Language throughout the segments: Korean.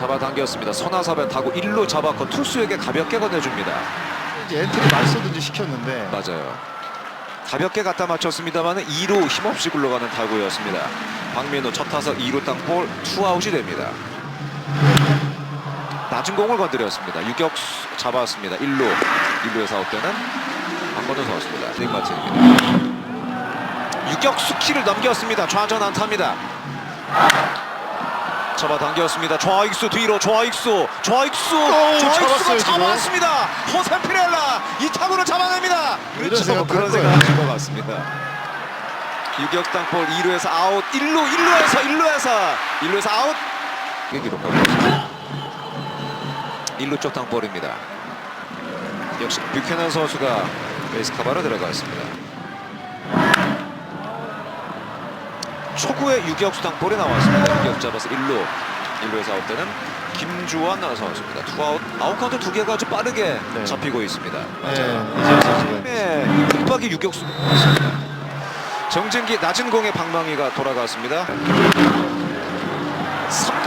잡아당겼습니다. 손아섭에 타고 1루 잡았고 투수에게 가볍게 건네줍니다. 이제 엔트리 말쏘든지 시켰는데 맞아요. 가볍게 갖다 맞췄습니다만 2루 힘없이 굴러가는 타구였습니다. 박민호 첫 타석 2루 땅볼 투아웃이 됩니다. 낮은 공을 건드렸습니다. 유격수 잡았습니다. 1루 1루에서 아웃되는 박건우 선수입니다. 링마틴입니다. 유격수 키를 넘겼습니다. 좌전 안타입니다. 잡아당겼습니다. 좌익수 뒤로 좌익수 좌익수 좌익수가 잡았어요. 잡았습니다. 호세 피렐라 이 타구를 잡아냅니다. 이런 그렇죠. 생각도 그런 할 생각. 하신 것 같습니다. 유격당 볼 2루에서 아웃 1루 1루에서 1루에서 1루에서 아웃 이게 기록하고 있습니다. 1루 쪽 땅볼입니다. 역시 뷰캐넌 선수가 베이스 카바로 들어갔습니다. 초구에 유격수 땅볼이 나왔습니다. 유격 잡아서 1루 1루에서 아웃되는 김주환 선수입니다. 투아웃 아웃 카운트 두 개가 아주 빠르게 네. 잡히고 있습니다. 네, 이재현 선수가 네, 급박이 유격수 정진기 낮은 공의 방망이가 돌아갔습니다. 3구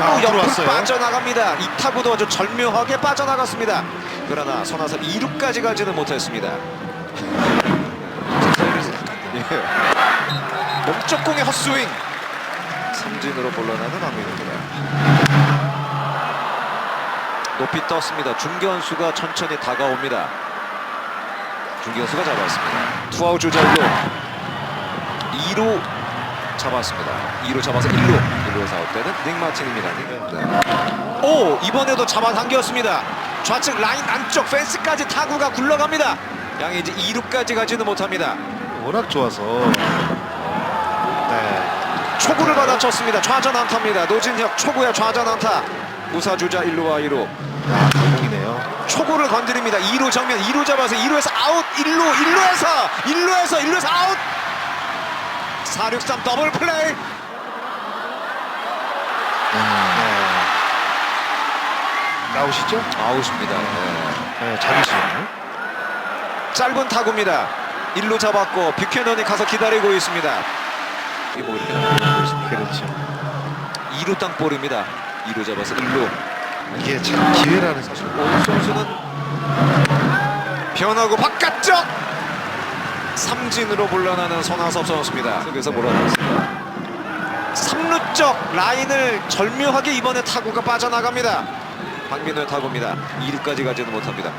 아, 옆으로 들어왔어요. 빠져나갑니다. 이 타구도 아주 절묘하게 빠져나갔습니다. 그러나 손아섭 2루까지 가지는 못했습니다. 예. 몸쪽 공의 헛스윙. 삼진으로 물러나는 황민호입니다. 높이 떴습니다. 중견수가 천천히 다가옵니다. 중견수가 잡았습니다. 투아웃 주자로 2루 잡았습니다. 2루 잡아서 1루 1루에서 아웃되는 닉 마틴입니다. 네. 오 이번에도 잡아당겼습니다. 좌측 라인 안쪽 펜스까지 타구가 굴러갑니다. 양이 이제 2루까지 가지는 못합니다. 워낙 좋아서 네. 초구를 받아쳤습니다. 좌전 안타입니다. 노진혁 초구의 좌전 안타. 우사 주자 1루와 2루. 야, 감동이네요. 초구를 건드립니다. 2루 정면 2루 잡아서 2루에서 아웃 1루 1루에서 1루에서 1루에서 아웃 463 더블 플레이 네. 나오시죠? 아웃입니다. 네. 네, 잡으시죠. 짧은 타구입니다. 1루 잡았고 뷰캐넌이 가서 기다리고 있습니다. 이거 뭐 이렇게 2루 땅볼입니다. 2루 잡아서 1루. 이게 참 기회라는 사실. 오늘 선수는 변하고 바깥쪽 삼진으로 물러나는 손아섭 선수입니다. 속에서 몰아넣습니다. 3루 쪽 라인을 절묘하게 이번에 타구가 빠져나갑니다. 박민호의 타구입니다. 2루까지 가지는 못합니다.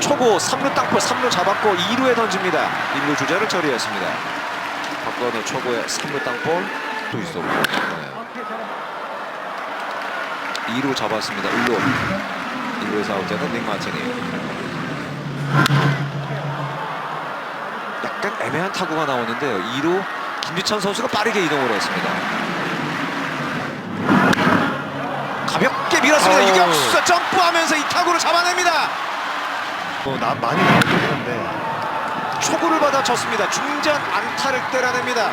초고 3루 땅볼 3루 잡았고 2루에 던집니다. 1루 주자를 처리했습니다. 박건우 초고의 3루 땅볼 또 있었고 네. 2루 잡았습니다. 1루 1루에서 아웃되는 닉 마티니 약간 애매한 타구가 나오는데요. 2루 김지찬 선수가 빠르게 이동을 했습니다. 가볍게 밀었습니다. 어우. 유격수가 점프하면서 이 타구를 잡아냅니다. 뭐, 나 많이 나오긴 했는데 초구를 받아 쳤습니다. 중전 안타를 때려냅니다.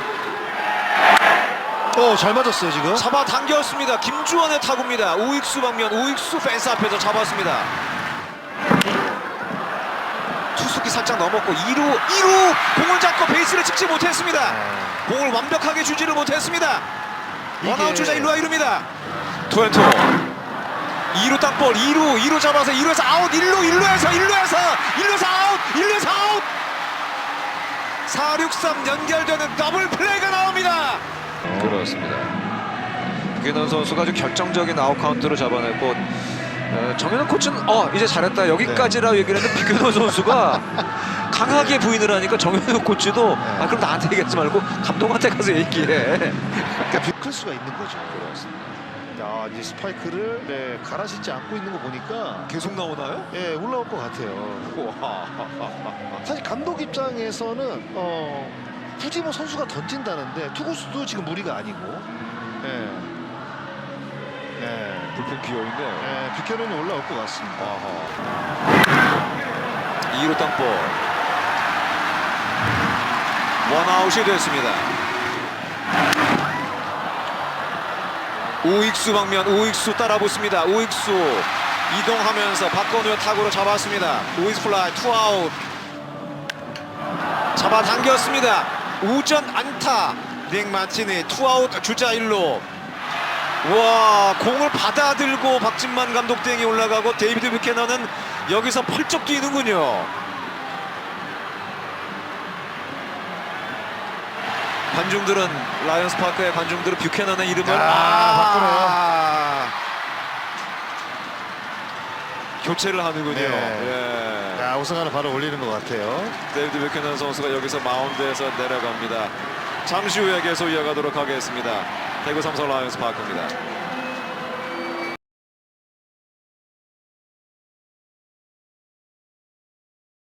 어, 잘 맞았어요, 지금. 잡아 당겼습니다. 김주원의 타구입니다. 우익수 방면 우익수 펜스 앞에서 잡았습니다. 투수기 살짝 넘었고 2루 2루 공을 잡고 베이스를 찍지 못했습니다. 아, 공을 완벽하게 주지를 못했습니다. 원아웃 주자 1루와 1루입니다. 투앤투 2루 땅볼 2루 2루 잡아서 2루에서 아웃 1루 1루에서 1루에서 1루에서 아웃 1루에서 아웃 463 연결되는 더블 플레이가 나옵니다. 그렇습니다. 김현 선수가 아주 결정적인 아웃 카운트를 잡아냈고 어, 정현은 코치는 어 이제 잘했다 여기까지라 얘기를 했는데 비규현 선수가 강하게 부인을 하니까 정현우 코치도 아 그럼 나한테 얘기하지 말고 감독한테 가서 얘기해. 그러니까 뷰클 수가 있는 거죠. 야, 이제 스파이크를 네, 갈아 신지 않고 있는 거 보니까 계속 나오나요? 예, 올라올 것 같아요. 와. 사실 감독 입장에서는 어, 굳이 뭐 선수가 던진다는데 투구수도 지금 무리가 아니고 예. 예. 불펜 비어 있네요. 예, 뷰캐논이 올라올 것 같습니다. 2루 땅볼. 원아웃이 됐습니다. 우익수 방면 우익수 따라 붙습니다. 우익수 이동하면서 박건우의 타구를 잡았습니다. 우익수 플라이 투아웃. 잡아당겼습니다. 우전 안타. 닉 마티니 투아웃 주자 1루. 와 공을 받아들고 박진만 감독 대행이 올라가고 데이비드 뷰캐너는 여기서 펄쩍 뛰는군요. 관중들은 라이언스 파크의 관중들은 뷰캐넌의 이름을 아, 교체를 하는군요. 네. 예. 자, 우승하는 바로 올리는 것 같아요. 데이비드 뷰캐넌 선수가 여기서 마운드에서 내려갑니다. 잠시 후에 계속 이어가도록 하겠습니다. 대구 삼성 라이온스 파크입니다.